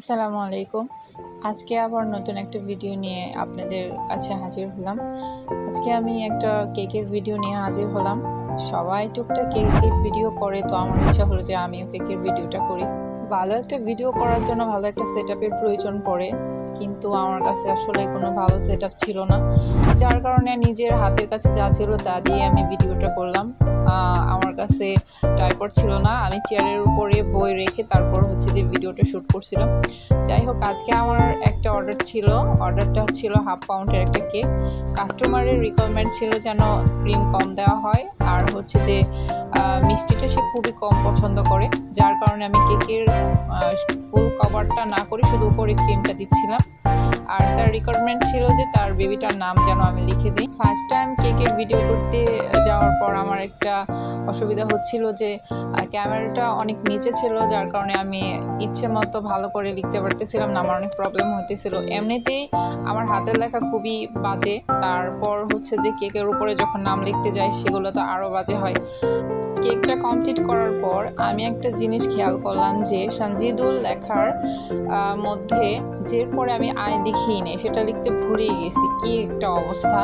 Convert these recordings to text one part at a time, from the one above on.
আসসালামু আলাইকুম। আজকে আবার নতুন একটা ভিডিও নিয়ে আপনাদের কাছে হাজির হলাম। আজকে আমি একটা কেকের ভিডিও নিয়ে হাজির হলাম। সবাই টুকটাক কেকের ভিডিও করে, তো আমার ইচ্ছা হলো যে আমিও কেকের ভিডিওটা করি। ভালো একটা ভিডিও করার জন্য ভালো একটা সেট প্রয়োজন পড়ে। কিন্তু আমার কাছে আসলে কোনো ভালো সেট ছিল না। যার কারণে নিজের হাতের কাছে যা ছিল তা দিয়ে আমি ভিডিওটা করলাম। আমার কাছে ট্রাইপড ছিল না। আমি চেয়ারের উপরে বই রেখে তারপর হচ্ছে যে ভিডিওটা শ্যুট করছিলাম। যাই হোক, আজকে আমার একটা অর্ডার ছিল। অর্ডারটা ছিল হাফ পাউন্ডের একটা কেক কাস্টমারের রিকোয়ারমেন্ট ছিল যেন ক্রিম কম দেওয়া হয়। আর হচ্ছে যে মিষ্টিটা সে খুবই কম পছন্দ করে, যার কারণে আমি কেকের ফুল কভারটা না করে শুধু উপরে ক্রিমটা দিচ্ছিলাম। আর তার রিকোয়ারমেন্ট ছিল যে তার বেবিটার নাম যেন আমি লিখে দিই। ফার্স্ট টাইম কেকের ভিডিও করতে যাওয়ার পর আমার একটা অসুবিধা হচ্ছিল যে ক্যামেরাটা অনেক নিচে ছিল, যার কারণে আমি ইচ্ছে মতো ভালো করে লিখতে পারতেছিলাম না, আমার অনেক প্রবলেম হতেছিল এমনিতেই আমার হাতের লেখা খুবই বাজে, তারপর হচ্ছে যে কেকের উপরে যখন নাম লিখতে যাই, সেগুলো তো আরও বাজে হয়। কেকটা কমপ্লিট করার পর আমি একটা জিনিস খেয়াল করলাম যে সঞ্জিদুল লেখার মধ্যে যে পরে আমি আয় লিখিই নেই, সেটা লিখতে ভুলেই গেছি, কি একটা অবস্থা।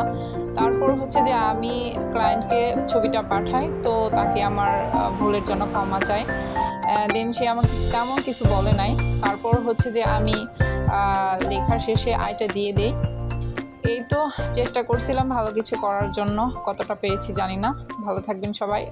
তারপর হচ্ছে যে আমি ক্লায়েন্টকে ছবিটা পাঠাই, তো তাকে আমার ভুলের জন্য ক্ষমা চাই। দেন সে আমাকে তেমন কিছু বলে নাই। তারপর হচ্ছে যে আমি লেখার শেষে আয়টা দিয়ে দেই। এই তো, চেষ্টা করছিলাম ভালো কিছু করার জন্য, কতটা পেরেছি জানি না। ভালো থাকবেন সবাই।